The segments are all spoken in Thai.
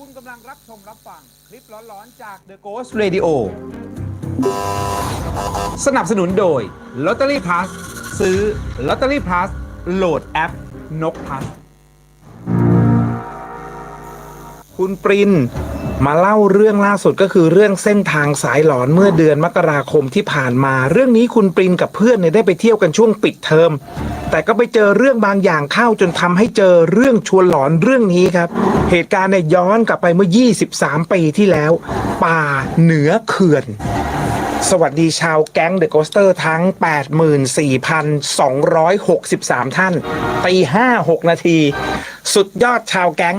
คุณกำลังรับชมรับฟัง คลิปร้อนๆจาก The Ghost Radio สนับสนุนโดย Lottery Plus ซื้อ Lottery Plus โหลดแอป นกพัส คุณปริน มาเล่าเรื่องล่าสุดก็คือเรื่องเส้นทางสายหลอนเมื่อเดือนมกราคมที่ผ่านมา เรื่องนี้คุณปรินกับเพื่อนเนี่ยได้ไปเที่ยวกันช่วงปิดเทอม แต่ก็ไปเจอเรื่องบางอย่างเข้าจนทำให้เจอเรื่องชวนหลอนเรื่องนี้ครับ เหตุการณ์เนี่ยย้อนกลับไปเมื่อ 23 ปีที่แล้ว ป่าเหนือเขื่อน สวัสดีชาวแก๊งเดอะโกสเตอร์ทั้ง 84,263 ท่านตี56 นาที สุดยอดชาวแก๊ง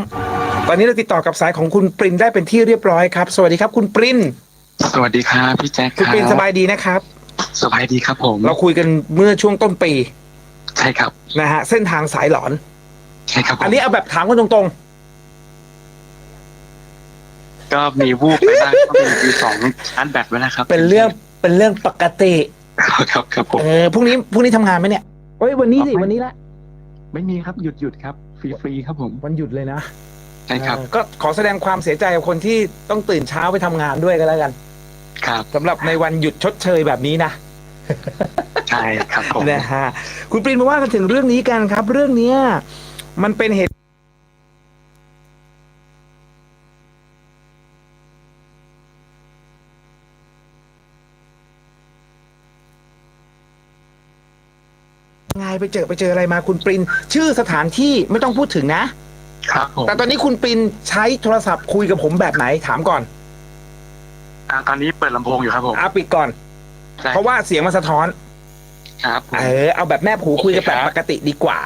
ตอนนี้เราติดต่อกับสายของคุณปรินได้เป็นที่เรียบร้อยครับ สวัสดีครับคุณปรินสวัสดีครับพี่แจ็คคุณครับปรินสบายดีนะครับ สบายดีครับผม เราคุยกันเมื่อช่วงต้นปี ใช่ครับนะฮะเส้นทางสายหลอน ใช่ครับผมอันนี้เอาแบบถามกันตรงก็มีวูบไปบ้างก็เป็นมีสองชาร์จแบตไว้นะครับๆ เป็นเรื่องเป็นเรื่องปกติ ครับครับผม เออพรุ่งนี้พรุ่งนี้ทำงานไหมเนี่ยเอ้ยวันนี้สิอ๋อไม่วันนี้ละไม่มีครับหยุดหยุดครับฟรีฟรีครับผม วันหยุดเลยนะ ใช่ครับเออก็ขอแสดงความเสียใจกับคนที่ต้องตื่นเช้าไปทำงานด้วยกันแล้วกันครับสำหรับในวันหยุดชดเชยแบบนี้นะใช่ครับผมนะฮะคุณปรินมาว่ากันถึงเรื่องนี้กันครับ เรื่องเนี้ยมันเป็นเหตุไงไปเจอไปเจออะไรมาคุณปริน ชื่อสถานที่ไม่ต้องพูดถึงนะ ครับผมแต่ตอนนี้คุณปรินใช้โทรศัพท์คุยกับผมแบบไหนถามก่อนอ่าตอนนี้เปิดลำโพงอยู่ครับผมอาปิดก่อน ใช่เพราะว่าเสียงมันสะท้อน ครับผม เออเอาแบบแม่ผูคุยกันแบบโอเคครับ ปกติดีกว่า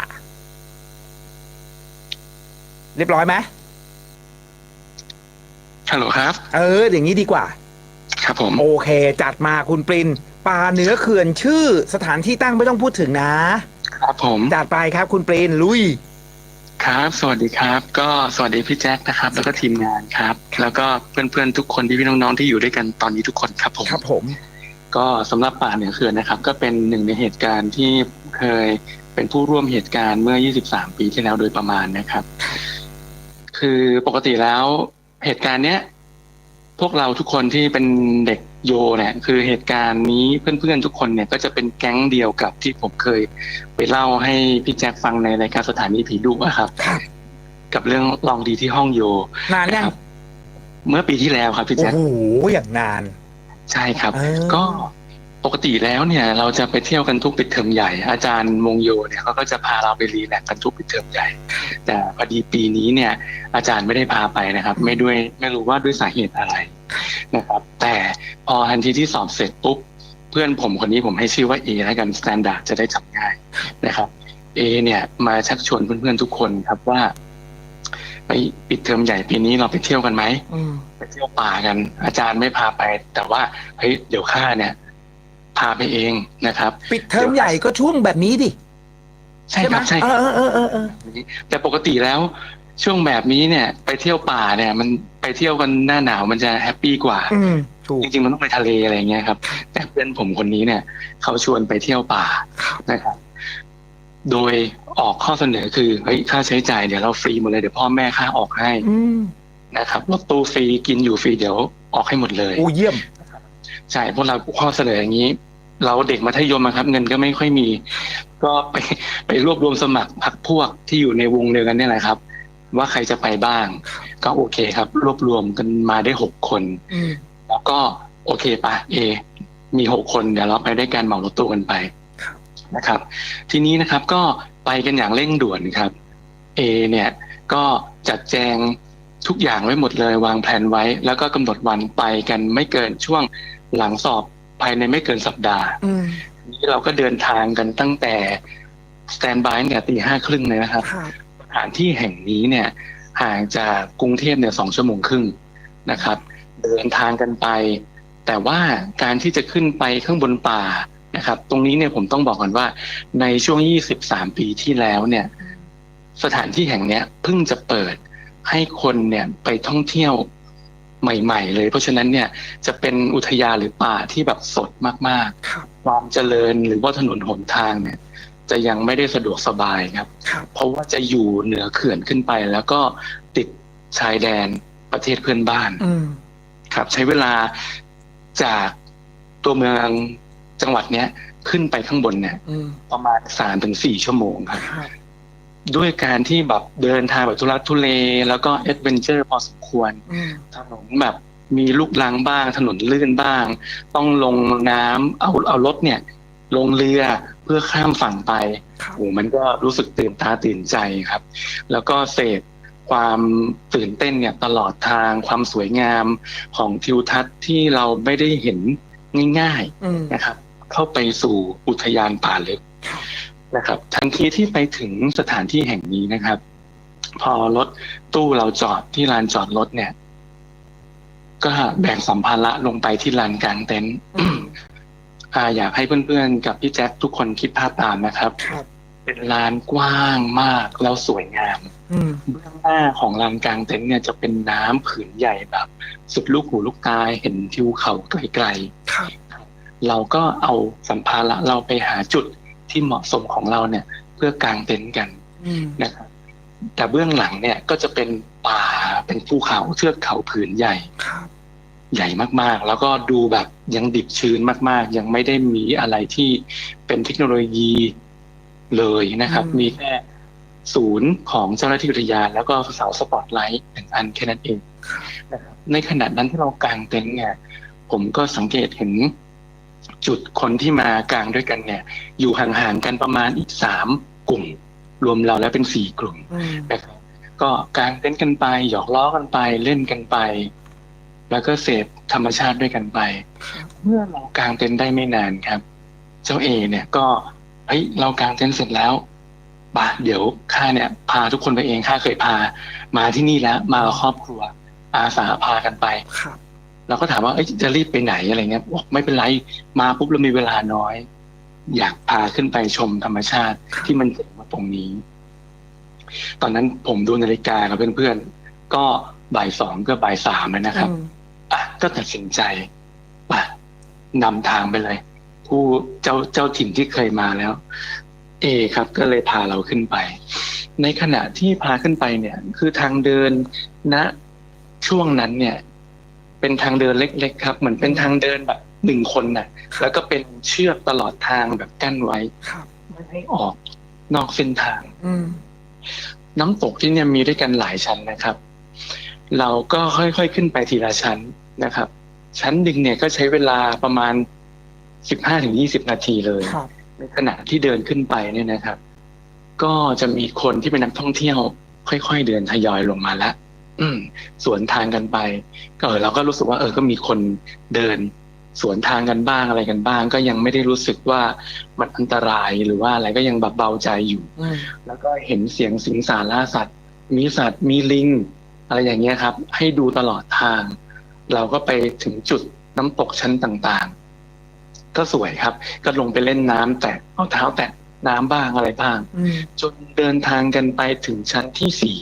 เรียบร้อยไหมฮัลโหลครับ เออ อย่างนี้ดีกว่า ครับผม โอเค จัดมาคุณปรินป่าเหนือเขื่อนชื่อสถานที่ตั้งไม่ต้องพูดถึงนะ ครับผม จัดไปครับคุณปรินลุย ครับ สวัสดีครับ ก็สวัสดีพี่แจ็คนะครับ แล้วก็ทีมงานครับ แล้วก็เพื่อนๆทุกคนที่พี่น้องๆที่อยู่ด้วยกันตอนนี้ทุกคนครับผมครับผม ก็สำหรับป่าเหนือเขื่อนนะครับ ก็เป็นหนึ่งในเหตุการณ์ที่เคยเป็นผู้ร่วมเหตุการณ์เมื่อ 23 ปีที่แล้วโดยประมาณนะครับ คือปกติแล้วเหตุการณ์เนี้ย พวกเราทุกคนที่เป็นเด็ก โยเนี่ยคือเหตุการณ์นี้เพื่อนๆทุกคนเนี่ยก็จะเป็นแก๊งเดียวกับที่ผมเคยไปเล่าให้พี่แจ็คฟังในรายการสถานีผีดุอะครับครับกับเรื่องลองดีที่ห้องโยนานยังครับเมื่อปีที่แล้วครับพี่โอ้แจ็คโหอย่างนาน ใช่ครับเออก็ปกติแล้วเนี่ย เราจะไปเที่ยวกันทุกปิดเทอมใหญ่ อาจารย์มงโยเนี่ยเขาก็จะพาเราไปรีแลกซ์กันทุกปิดเทอมใหญ่ แต่พอดีปีนี้เนี่ย อาจารย์ไม่ได้พาไปนะครับ ไม่ด้วยไม่รู้ว่าด้วยสาเหตุอะไร นะครับ แต่พอทันทีที่สอบเสร็จปุ๊บเพื่อนผมคนนี้ผมให้ชื่อว่าเอแล้วกันสแตนดาร์ดจะได้จำง่ายนะครับเอเนี่ยมาชักชวนเพื่อนๆทุกคนครับว่าไปปิดเทอมใหญ่ปีนี้เราไปเที่ยวกันไหมอืมไปเที่ยวป่ากัน อาจารย์ไม่พาไป แต่ว่าเฮ้ยเดี๋ยวข้าเนี่ย พาไปเองนะครับ ปิดเทอมใหญ่ก็ช่วงแบบนี้ดิใช่ครับไหมใช่คเอรับอเออเออเออแต่ปกติแล้ว ช่วงแบบนี้เนี่ย ไปเที่ยวป่าเนี่ย มันไปเที่ยวกันหน้าหนาวมันจะแฮปปี้กว่าอืมถูกจริงๆมันต้องไปทะเลอะไรเงี้ยครับ แต่เพื่อนผมคนนี้เนี่ย เขาชวนไปเที่ยวป่าครับนะครับ โดยออกข้อเสนอคือเฮ้ยค่าใช้จ่ายเดี๋ยวเราฟรีหมดเลยเดี๋ยวพ่อแม่ค่าออกให้อืมนะครับรถตู้ฟรีกินอยู่ฟรีเดี๋ยวออกให้หมดเลยโอ้เยี่ยมใช่พวกเราข้อเสนออย่างนี้ เราเด็กมัธยมอะครับ เงินก็ไม่ค่อยมี ก็ไปไปรวบรวมสมัครพรรคพวกที่อยู่ในวงเดียวกันเนี่ยแหละครับ ว่าใครจะไปบ้าง ก็โอเคครับ รวบรวมกันมาได้หกคนอืมแล้วก็โอเคปะเอ มีหกคนเดี๋ยวเราไปได้วยการเหมารถตู้กันไปนะครับ ทีนี้นะครับก็ไปกันอย่างเร่งด่วนครับเอเนี่ยก็จัดแจงทุกอย่างไว้หมดเลยวางแผนไว้ แล้วก็กำหนดวันไปกันไม่เกินช่วงหลังสอบภายในไม่เกินสัปดาห์อืมนี้เราก็เดินทางกันตั้งแต่สแตนบายเนี่ยตีห้าครึ่งเลยนะครับครับส ถานที่แห่งนี้เนี่ยห่างจากกรุงเทพเนี่ยสองชั่วโมงครึ่งนะครับ เดินทางกันไป แต่ว่าการที่จะขึ้นไปข้างบนป่านะครับ ตรงนี้เนี่ยผมต้องบอกก่อนว่า ในช่วง 23 ปีที่แล้วเนี่ย สถานที่แห่งเนี้ยเพิ่งจะเปิดให้คนเนี่ยไปท่องเที่ยวใหม่ ๆ เลย เพราะฉะนั้นเนี่ยจะเป็นอุทยานหรือป่าที่แบบสดมากๆครับความเจริญหรือว่าถนนหนทางเนี่ย จะยังไม่ได้สะดวกสบายครับครับ เพราะว่าจะอยู่เหนือเขื่อนขึ้นไป แล้วก็ติดชายแดนประเทศเพื่อนบ้านอืมครับ ใช้เวลาจากตัวเมืองจังหวัดเนี้ยขึ้นไปข้างบนเนี่ยอืมประมาณสามถึงสี่ชั่วโมงครับครับ ด้วยการที่แบบเดินทางแบบทุรักทุเล แล้วก็เอ็ดเวนเจอร์พอสมควรอืมถนนแบบมีลูกลังบ้าง ถนนลื่นบ้าง ต้องลงน้ำเอาเอารถเนี่ย ลงเรือ เพื่อข้ามฝั่งไปครับโอ้มันก็รู้สึกตื่นตาตื่นใจครับ แล้วก็เสพความตื่นเต้นเนี่ยตลอดทางความสวยงามของทิวทัศน์ที่เราไม่ได้เห็นง่ายอืมๆนะครับ เข้าไปสู่อุทยานป่าลึกนะครับ ทันทีที่ไปถึงสถานที่แห่งนี้นะครับ พอรถตู้เราจอดที่ลานจอดรถเนี่ย ก็แบ่งสัมภาระลงไปที่ลานกลางเต็นท์ อืมอ่าอยากให้เพื่อนๆ กับพี่แจ็คทุกคนคิดภาพตามนะครับ ครับ เป็นลานกว้างมากแล้วสวยงาม อืม เบื้องหน้าของลานกลางเต็นท์เนี่ยจะเป็นน้ำผืนใหญ่แบบ สุดลูกหูลูกตาเห็นทิวเขาไกลครับ ๆ เราก็เอาสัมภาระเราไปหาจุดที่เหมาะสมของเราเนี่ยเพื่อกางเต็นท์กันอืม นะครับแต่เบื้องหลังเนี่ยก็จะเป็นป่าเป็นภูเขาเทือกเขาผืนใหญ่ ครับ ใหญ่มากๆ แล้วก็ดูแบบยังดิบชื้นมากๆ ยังไม่ได้มีอะไรที่เป็นเทคโนโลยีเลยนะครับอืมมีแค่ศูนย์ของเจ้าหน้าที่อุทยานแล้วก็เสาสปอตไลท์หนึ่งอันแค่นั้นเองนะครับในขณะนั้นที่เรากางเต็นท์เนี่ยผมก็สังเกตเห็นจุดคนที่มากางด้วยกันเนี่ย อยู่ห่างๆกันประมาณอีกสามกลุ่ม รวมเราแล้วเป็นสี่กลุ่มอืมนะครับก็กางเต้นท์กันไป หยอกล้อกันไปเล่นกันไป แล้วก็เสพธรรมชาติด้วยกันไปครับเมื่อเรากางเต็นท์ได้ไม่นานครับ เจ้าเอเนี่ยก็เฮ้ยเรากางเต็นท์เสร็จแล้วป่ะเดี๋ยวข้าเนี่ย พาทุกคนไปเองข้าเคยพา มาที่นี่แล้ว มากับครอบครัว อาสาพากันไปครับเราก็ถามว่าเอ้ยจะรีบไปไหนอะไรเงี้ยบอกไม่เป็นไรมาปุ๊บเรามีเวลาน้อย อยากพาขึ้นไปชมธรรมชาติที่มันเกิดมาตรงนี้ ตอนนั้นผมดูนาฬิกากับเพื่อนๆก็บ่ายสองก็บ่ายสามแล้วนะครับ อืมอะก็ตัดสินใจป่ะนำทางไปเลย ผู้เจ้าเจ้าถิ่นที่เคยมาแล้ว เอ ครับ ก็เลยพาเราขึ้นไป ในขณะที่พาขึ้นไปเนี่ย คือทางเดินณช่วงนั้นเนี่ย เป็นทางเดินเล็ก ๆ ครับ เหมือนเป็นทางเดินแบบหนึ่งคนน่ะ แล้วก็เป็นเชือกตลอดทางแบบกั้นไว้ครับไม่ให้ออกนอกเส้นทางอืมน้ำตกที่เนี่ยมีด้วยกันหลายชั้นนะครับ เราก็ค่อยๆขึ้นไปทีละชั้น นะครับ ชั้นหนึ่งเนี่ยก็ใช้เวลาประมาณสิบห้าถึงยี่สิบนาทีเลยครับในขณะที่เดินขึ้นไปเนี่ยนะครับ ก็จะมีคนที่เป็นนักท่องเที่ยว ค่อยๆเดินทยอยลงมาแล้วอืมสวนทางกันไป ก็เออเราก็รู้สึกว่า เออก็มีคนเดิน สวนทางกันบ้างอะไรกันบ้าง ก็ยังไม่ได้รู้สึกว่ามันอันตรายหรือว่าอะไรก็ยังแบบเบาใจอยู่อืมแล้วก็เห็นเสียงสิงสารล่าสัตว์ มีสัตว์มีลิง อะไรอย่างเงี้ยครับ ให้ดูตลอดทาง เราก็ไปถึงจุดน้ำตกชั้นต่างๆ ก็สวยครับ ก็ลงไปเล่นน้ำแตะเอาเท้าแตะน้ำบ้างอะไรบ้างอืมจนเดินทางกันไปถึงชั้นที่สี่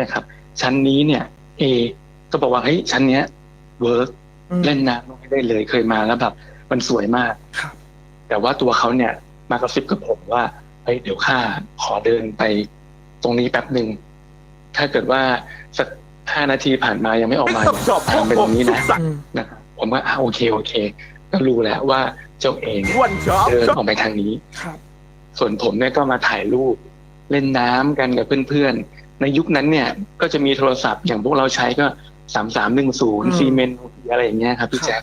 นะครับ ชั้นนี้เนี่ย เอ ก็บอกว่าเฮ้ยชั้นเนี้ยเวิร์กอืมเล่นน้ำลงไปได้เลยเคยมาแล้วแบบมันสวยมากครับแต่ว่าตัวเขาเนี่ย มากระซิบกับผมว่าเฮ้ยเดี๋ยวข้าขอเดินไปตรงนี้แป๊บหนึ่งถ้าเกิดว่าสัก ห้านาทีผ่านมายังไม่ออกมาเนี่ยทางเป็นตรงนี้นะอืมนะครับผมว่าอะโอเคโอเค ก็รู้แล้วว่าเจ้าเองวันช็อปเดินออกไปทางนี้ครับส่วนผมเนี่ยก็มาถ่ายรูปเล่นน้ำกันกับเพื่อนๆ ในยุคนั้นเนี่ยก็จะมีโทรศัพท์อย่างพวกเราใช้ก็สามสามหนึ่งศูนย์ซีเมนต์อะไรอย่างเงี้ยครับพี่แจ๊ค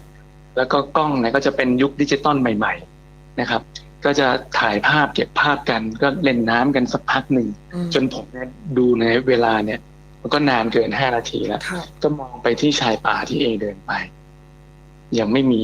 แล้วก็กล้องเนี่ยก็จะเป็นยุคดิจิตอลใหม่ ๆนะครับ ก็จะถ่ายภาพเก็บภาพกันก็เล่นน้ำกันสักพักหนึ่งอืมจนผมเนี่ยดูในเวลาเนี่ย มันก็นานเกินห้านาทีแล้วครับก็มองไปที่ชายป่าที่เอเดินไป ยังไม่มี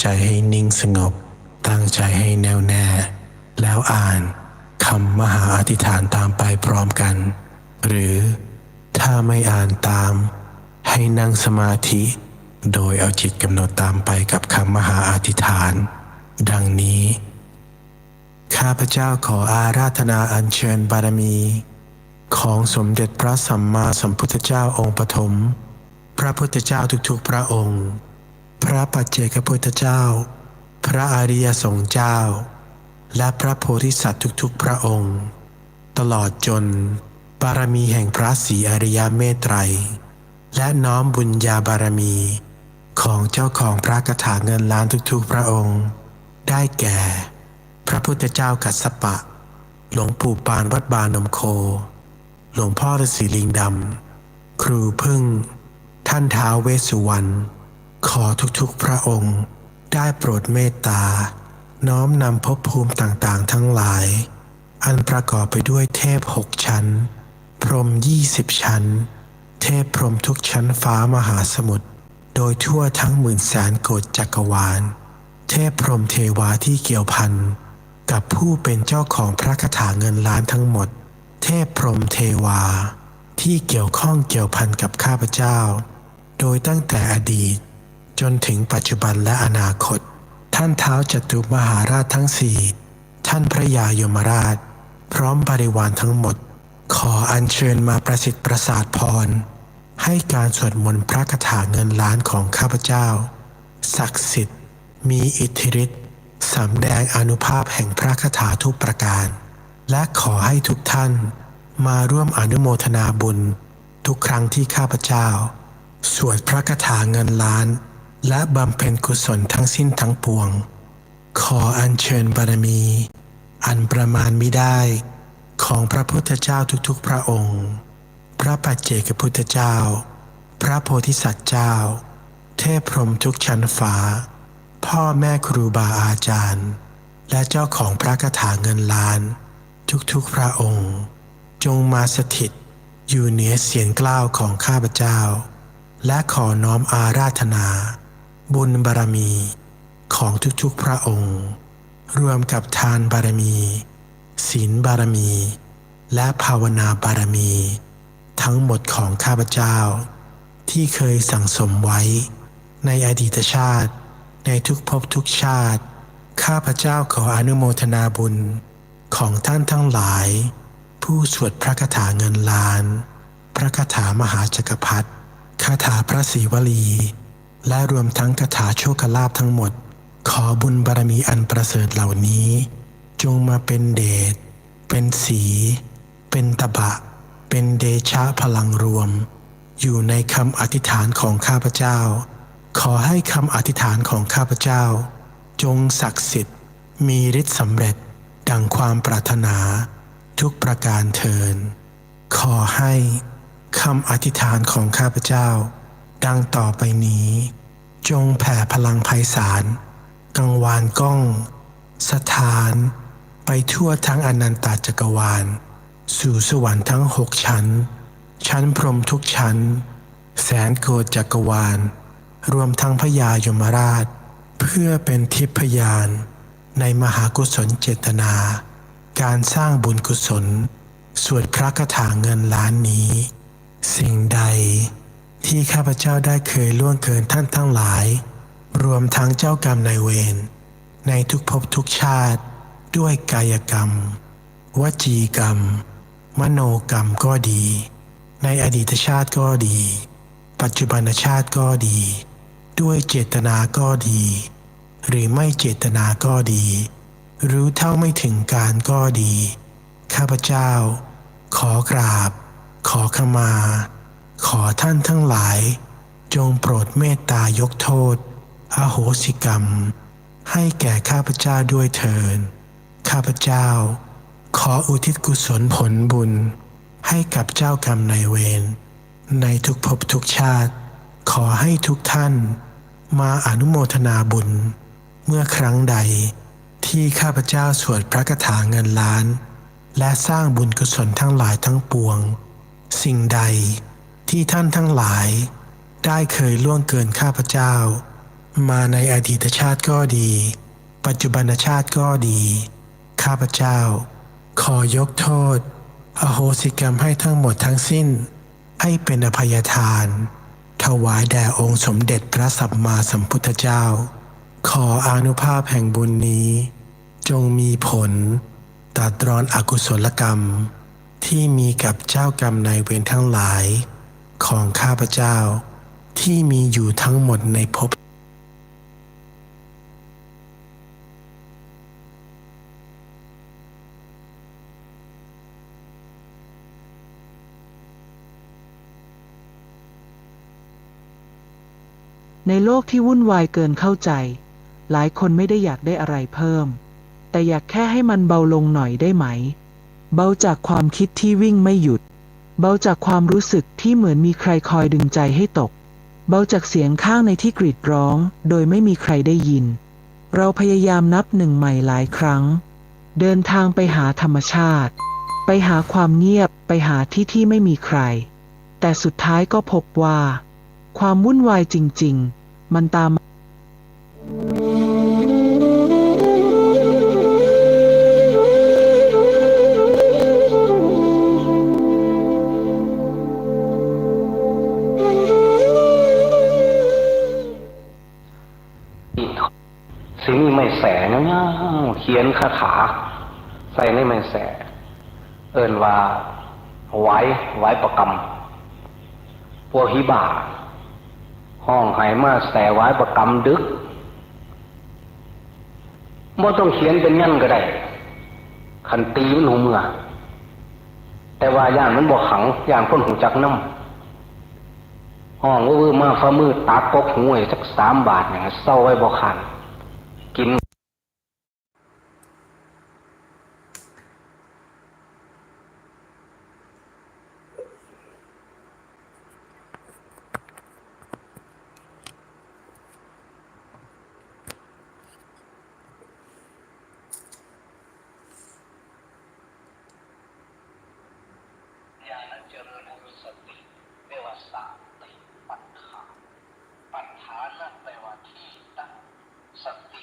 ใจให้นิ่งสงบ ตั้งใจให้แน่วแน่ แล้วอ่านคำมหาอธิษฐานตามไปพร้อมกัน หรือถ้าไม่อ่านตาม ให้นั่งสมาธิ โดยเอาจิตกำหนดตามไปกับคำมหาอธิษฐาน ดังนี้ ข้าพเจ้าขออาราธนาอัญเชิญบารมี ของสมเด็จพระสัมมาสัมพุทธเจ้าองค์ปฐมพระพุทธเจ้าทุกๆพระองค์ พระปัจเจกพุทธเจ้า พระอริยสงฆ์เจ้า และพระโพธิสัตว์ทุกๆ พระองค์ ตลอดจนบารมีแห่งพระศรีอริยเมตไตร และน้อมบุญญาบารมี ของเจ้าของพระกถาเงินล้านทุกๆ พระองค์ ได้แก่ พระพุทธเจ้ากัสสปะ หลวงปู่ปานวัดบานมโค หลวงพ่อฤาษีลิงดำ ครูพึ่ง ท่านท้าวเวสสุวรรณ ขอทุกๆพระองค์ได้โปรดเมตตา น้อมนำภพภูมิต่างๆ ทั้งหลาย อันประกอบไปด้วยเทพหกชั้น พรหมยี่สิบชั้น เทพพรหมทุกชั้นฟ้ามหาสมุทรโดยทั่วทั้งหมื่นแสนโกฏจักรวาล เทพพรหมเทวาที่เกี่ยวพันกับผู้เป็นเจ้าของพระคาถาเงินล้านทั้งหมด เทพพรหมเทวา ที่เกี่ยวข้องเกี่ยวพันกับข้าพเจ้า โดยตั้งแต่อดีต จนถึงปัจจุบันและอนาคต ท่านเท้าจตุมหาราชทั้งสี่ท่านพระยายมราช พร้อมบริวารทั้งหมด ขออัญเชิญมาประสิทธิ์ประสาทพร ให้การสวดมนต์พระคาถาเงินล้านของข้าพเจ้า ศักดิ์สิทธิ์ มีอิทธิฤทธิ์สำแดงอนุภาพแห่งพระคาถาทุกประการ และขอให้ทุกท่านมาร่วมอนุโมทนาบุญ ทุกครั้งที่ข้าพเจ้า สวดพระคาถาเงินล้าน และบำเพ็ญกุศลทั้งสิ้นทั้งปวง ขออัญเชิญบารมี อันประมาณไม่ได้ของพระพุทธเจ้าทุกๆ พระองค์ พระปัจเจกพุทธเจ้า พระโพธิสัตว์เจ้า เทพพรมทุกชั้นฟ้า พ่อแม่ครูบาอาจารย์ และเจ้าของพระคาถาเงินล้าน ทุกๆ พระองค์ จงมาสถิตอยู่เหนือเสียงกล้าวของข้าพเจ้า และขอน้อมอาราธนา บุญบารมีของทุกๆพระองค์ รวมกับทานบารมีศีลบารมี และภาวนาบารมี ทั้งหมดของข้าพเจ้า ที่เคยสั่งสมไว้ ในอดีตชาติ ในทุกภพทุกชาติ ข้าพเจ้าขออนุโมทนาบุญของท่านทั้งหลาย ผู้สวดพระคาถาเงินล้าน พระคาถามหาจักรพรรดิคาถาพระศรีวลี และรวมทั้งคาถาโชคลาภทั้งหมด ขอบุญบารมีอันประเสริฐเหล่านี้ จงมาเป็นเดช เป็นสี เป็นตบะ เป็นเดชะพลังรวม อยู่ในคำอธิษฐานของข้าพเจ้า ขอให้คำอธิษฐานของข้าพเจ้า จงศักดิ์สิทธิ์ มีฤทธิ์สำเร็จ ดังความปรารถนา ทุกประการเทิน ขอให้คำอธิษฐานของข้าพเจ้า ดังต่อไปนี้ จงแผ่พลังไพศาลกังวานก้อง สถาน ไปทั่วทั้งอนันตจักรวาล สู่สวรรค์ทั้งหกชั้น ชั้นพรมทุกชั้น แสนโกฏจักรวาล รวมทั้งพญายมราช เพื่อเป็นทิพยาน ในมหากุศลเจตนา การสร้างบุญกุศล สวดพระคาถาเงินล้านนี้ สิ่งใด ที่ข้าพเจ้าได้เคยล่วงเกินท่านทั้งหลาย รวมทั้งเจ้ากรรมนายเวรในทุกภพทุกชาติ ด้วยกายกรรม วจีกรรม มโนกรรมก็ดี ในอดีตชาติก็ดี ปัจจุบันชาติก็ดี ด้วยเจตนาก็ดี หรือไม่เจตนาก็ดี รู้เท่าไม่ถึงการก็ดี ข้าพเจ้า ขอกราบ ขอขมา ขอท่านทั้งหลาย จงโปรดเมตตายกโทษ อโหสิกรรม ให้แก่ข้าพเจ้าด้วยเถิดข้าพเจ้า ขออุทิศกุศลผลบุญ ให้กับเจ้ากรรมนายเวร ในทุกภพทุกชาติ ขอให้ทุกท่านมาอนุโมทนาบุญ เมื่อครั้งใดที่ข้าพเจ้าสวดพระคาถาเงินล้าน และสร้างบุญกุศลทั้งหลายทั้งปวง สิ่งใด ที่ท่านทั้งหลาย ได้เคยล่วงเกินข้าพเจ้า มาในอดีตชาติก็ดี ปัจจุบันชาติก็ดี ข้าพเจ้า ขอยกโทษ อโหสิกรรมให้ทั้งหมดทั้งสิ้น ให้เป็นอภัยทาน ถวายแด่องค์สมเด็จพระสัมมาสัมพุทธเจ้า ขออนุภาพแห่งบุญนี้ จงมีผลตัดรอนอกุศลกรรม ที่มีกับเจ้ากรรมนายเวรทั้งหลาย ของข้าพเจ้า ที่มีอยู่ทั้งหมดในภพในโลกที่วุ่นวายเกินเข้าใจ หลายคนไม่ได้อยากได้อะไรเพิ่ม แต่อยากแค่ให้มันเบาลงหน่อยได้ไหม เบาจากความคิดที่วิ่งไม่หยุด เบาจากความรู้สึกที่เหมือนมีใครคอยดึงใจให้ตก เบาจากเสียงข้างในที่กรีดร้อง โดยไม่มีใครได้ยิน เราพยายามนับหนึ่งใหม่หลายครั้ง เดินทางไปหาธรรมชาติ ไปหาความเงียบไปหาที่ที่ไม่มีใคร แต่สุดท้ายก็พบว่า ความวุ่นวายจริง ๆ มันตาม คาถาใส่ในไม่แสเอินว่าไว้ไว้ประกรรมพวกฮิบาห้องไหมาแสไว้ประกรรมดึกบ่ต้องเขียนเป็นยันก็ได้ขันตีมันหูเมื่อ แต่ว่าย่านมันบ่ขังย่านคนหูจักน้ำห้องว่าเวมาฟ้ามืดตากกหูไว้สักสามบาทอย่างเศร้าไว้บ่ขัน ญาณเจริญให้มีสติเรียกว่าสติปัฏฐานปัฏฐานนั่นแปลว่าที่ตั้งสติ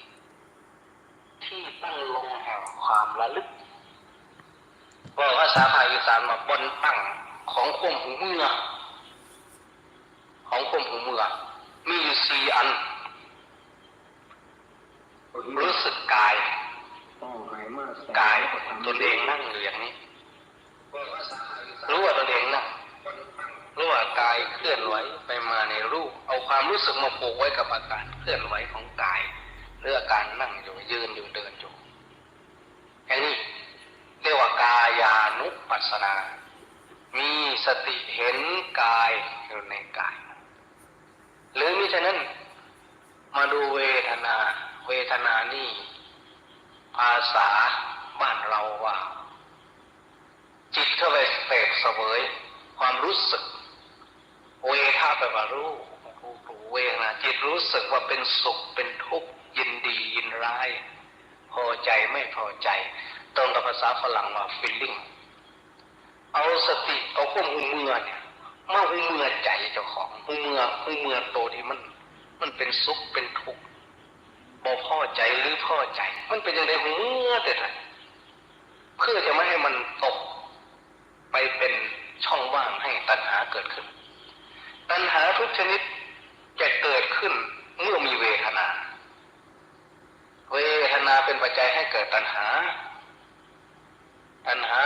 ที่ตั้งลงแห่งความระลึกว่าภาษาไทยอีสานมาบนตั้งของข่มหูเมื่อ ของข่มหูเมื่อ มีอยู่สี่อัน รู้สึกกายกายตนเองนั่งอยู่อย่างนี้ รู้ว่าตนเองนั่งรู้ว่ากายเคลื่อนไหวไปมาในรูป เอาความรู้สึกมาผูกไว้กับอาการเคลื่อนไหวของกายหรืออาการนั่งอยู่ยืนอยู่เดินอยู่อย่างนี้เรียกว่ากายานุปัสสนา มีสติเห็นกายอยู่ในกาย หรือมิฉะนั้นมาดูเวทนา เวทนานี่ภาษาบ้านเราว่า จิตเข้าไปเสพเสวยความรู้สึก เวทาแปลว่ารู้รู้รู้เวทนาจิตรู้สึกว่าเป็นสุขเป็นทุกข์ยินดียินร้าย พอใจไม่พอใจ ตรงกับภาษาฝรั่งว่า feeling เอาสติเอาควบหูเมื่อเนี่ยมาหูเมื่อใจเจ้าของหูเมื่อหูเมื่อโตวที่มัน มันเป็นสุขเป็นทุกข์ บ่พ่อใจหรือพ่อใจ มันเป็นอยังไงหูเมื่อแต่ไหนเพื่อจะไม่ให้มันตก ไปเป็นช่องว่างให้ตัณหาเกิดขึ้น ตัณหาทุกชนิดจะเกิดขึ้นเมื่อมีเวทนา เวทนาเป็นปัจจัยให้เกิดตัณหา ตัณหา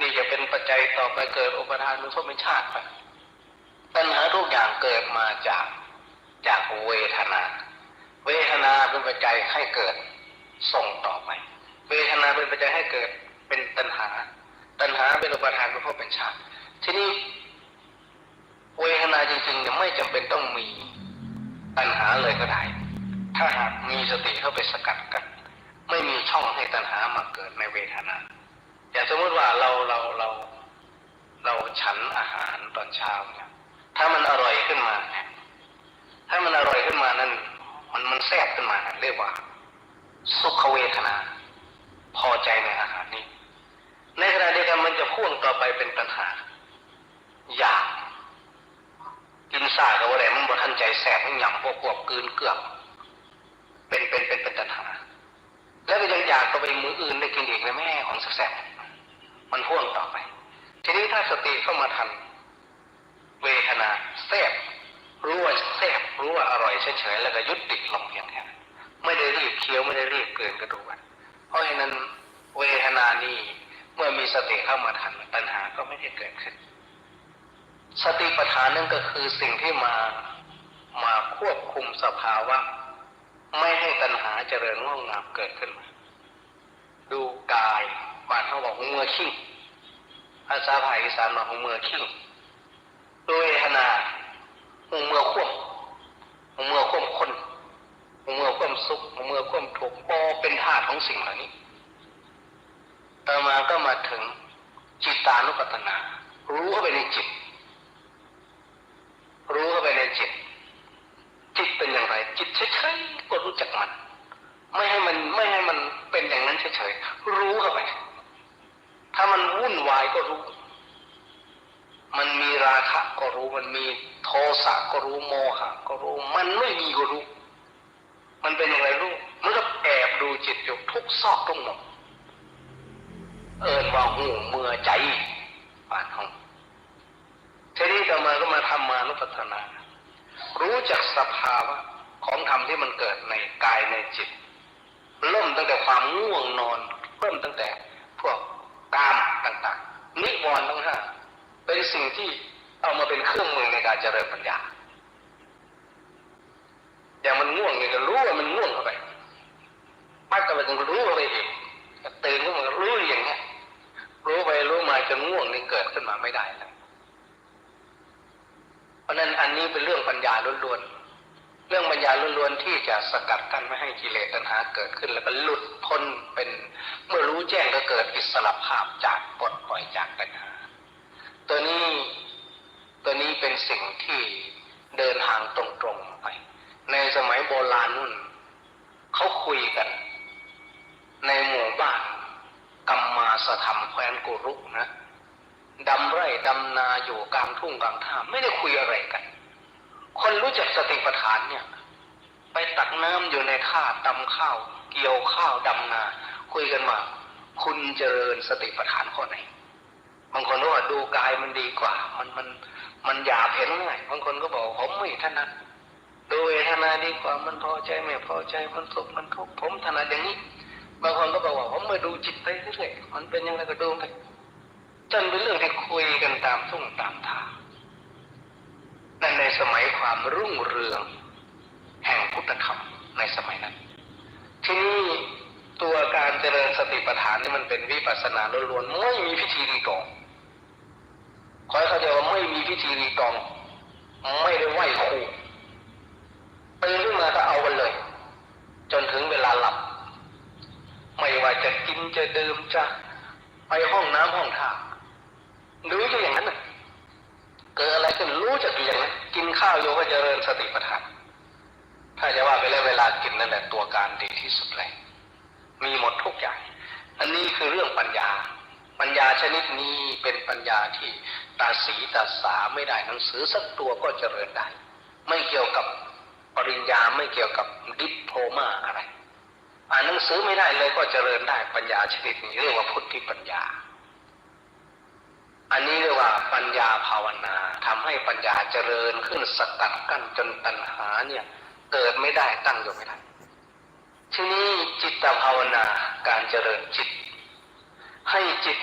นี่จะเป็นปัจจัยต่อไปเกิดอุปทานเป็นภพชาติไปตัณหาทุกอย่างเกิดมาจากจากเวทนา เวทนาเป็นปัจจัยให้เกิด ส่งต่อไป เวทนาเป็นปัจจัยให้เกิดเป็นตัณหา ตัณหาเป็นอุปทานเป็นภพเป็นชาติ ทีนี้เวทนาจริงๆเนี่ยไม่จำเป็นต้องมีตัณหาเลยก็ได้ ถ้าหากมีสติเข้าไปสกัดกัน ไม่มีช่องให้ตัณหามาเกิดในเวทนา อย่างสมมติว่าเราเราเราเราฉันอาหารตอนเช้าเนี่ย ถ้ามันอร่อยขึ้นมาเนี่ยถ้ามันอร่อยขึ้นมานั้น มันมันแทรกขึ้นมาเรียกว่า สุขเวทนา พอใจในอาหารนี้ ในขณะเดียวกันมันจะพ่วงต่อไปเป็นปัญหา อยากกินซ่ากับอะไรมันบ่ทันใจแสบทั้งหยำพวกพวกกลืนเกลือกเป็นเป็นเป็นเป็นตัณหา แล้วก็ยังอยากต่อไปมืออื่นได้กินอีกในแม่ของแสบมันพ่วงต่อไป ทีนี้ถ้าสติเข้ามาทัน เวทนาแสบ รู้ว่าแสบรู้ว่าอร่อยเฉยๆแล้วก็ยุติลงเพียงแค่นั้ไม่ได้รีบเคี้ยวไม่ได้รีบเกินกระดูกเพราะฉะนั้นเวทนานี่เมื่อมีสติเข้ามาทันปัญหาก็ไม่ได้เกิดขึ้น สติปัฏฐานนั่นก็คือสิ่งที่มามาควบคุมสภาวะไม่ให้ตัณหาเจริญงอกงามเกิดขึ้นมา ดูกายบานเขาบอกหัวมือขิ้งภาษาไทยอีสานบอกหัวมือขิ้งดูเวทนา หงมือควบหัวมือควบคนหงมือควบสุขหัวมือควบทุกข์พอเป็นธาตุของสิ่งเหล่านี้ต่อมาก็มาถึงจิตานุปัฏฐนารู้เข้าไปในจิต รู้เข้าไปในจิต จิตเป็นอย่างไร จิตเฉยๆก็รู้จักมัน ไม่ให้มันไม่ให้มันเป็นอย่างนั้นเฉยๆรู้เข้าไป ถ้ามันวุ่นวายก็รู้ มันมีราคะก็รู้ มันมีโท สะก็รู้โมหะก็รู้ มันไม่มีก็รู้ มันเป็นอย่างไรรู้มันก็แอบดูจิตอยู่ทุกซอกทุกมุมเอินว่าหูเมื่อใจปานห้องทีนี้ต่อมาก็มาทำมานุปัฏนา รู้จักสภาวะของธรรมที่มันเกิดในกายในจิตเริ่มตั้งแต่ความง่วงนอนเริ่มตั้งแต่พวกกามต่าง ๆ นิวรณ์ทั้งห้าเป็นสิ่งที่ เอามาเป็นเครื่องมือในการเจริญปัญญา อย่างมันง่วงเนี่ยก็รู้ว่ามันง่วงเข้าไปปั๊บก็ไปถึงรู้เข้าไปเองตื่นขึ้นมารู้อย่างเงี้ยรู้ไปรู้มาจนง่วงนี่เกิดขึ้นมาไม่ได้แล้วเพราะนั้นอันนี้เป็นเรื่องปัญญาล้วนๆ เรื่องปัญญาล้วนๆที่จะสกัดกั้นไม่ให้กิเลสตัณหาเกิดขึ้น แล้วก็หลุดพ้นเป็นเมื่อรู้แจ้งก็เกิดอิสระภาพจากปลดปล่อยจากตัณหา ตัวนี้ ตัวนี้เป็นสิ่งที่เดินทางตรงๆไป ในสมัยโบราณนู่นเขาคุยกัน ในหมู่บ้านกัมมาสธรรมแคว้นกุรุนะดำไร่ดำนาอยู่กลางทุ่งกลางท่าไม่ได้คุยอะไรกัน คนรู้จักสติปัฏฐานเนี่ย ไปตักน้ำอยู่ในท่าตำข้าว เกี่ยวข้าวดำนา คุยกันว่าคุณเจริญสติปัฏฐานข้อไหนบางคนว่าดูกายมันดีกว่า มันมัน มันหยาบเห็นง่ายบางคนก็บอกผมไม่ถนัดดูเวทนาดีกว่ามันพอใจไม่พอใจมันสุขมันทุกข์ผมถนัดอย่างนี้บางคนก็บอกว่าผมมาดูจิตไปเรื่อยมันเป็นยังไงก็ดูไปจนเป็นเรื่องที่คุยกันตามทุ่งตามทางนั่นในสมัยความรุ่งเรือง แห่งพุทธธรรมในสมัยนั้น ที่นี่ตัวการเจริญสติปัฏฐานนี่มันเป็นวิปัสสนาล้วนๆไม่มีพิธีรีตอง ขอให้เข้าใจว่าไม่มีพิธีรีตอง ไม่ได้ไหว้ครูตื่นขึ้นมาก็เอากันเลย จนถึงเวลาหลับ ไม่ว่าจะกินจะดื่มจะไปห้องน้ำห้องท่ารู้จะอย่างนั้นน่ะเกิดอะไรขึ้นรู้จักอยู่อย่างนั้น กินข้าวโยก็เจริญสติปัฏฐาน ถ้าจะว่าไปแล้วเวลากินนั่นแหละตัวการดีที่สุดเลย มีหมดทุกอย่าง อันนี้คือเรื่องปัญญา ปัญญาชนิดนี้เป็นปัญญาที่ ตาสีตาสาไม่ได้หนังสือสักตัวก็เจริญได้ ไม่เกี่ยวกับปริญญาไม่เกี่ยวกับดิปโลมาอะไร อ่านหนังสือไม่ได้เลยก็เจริญได้ปัญญาชนิดนี้เรียกว่าพุทธิปัญญา อันนี้เรียกว่าปัญญาภาวนาทำให้ปัญญาเจริญขึ้นสกัดกั้นจนตัณหาเนี่ยเกิดไม่ได้ตั้งอยู่ไม่ได้ทีนี้จิตภาวนาการเจริญจิต ให้จิต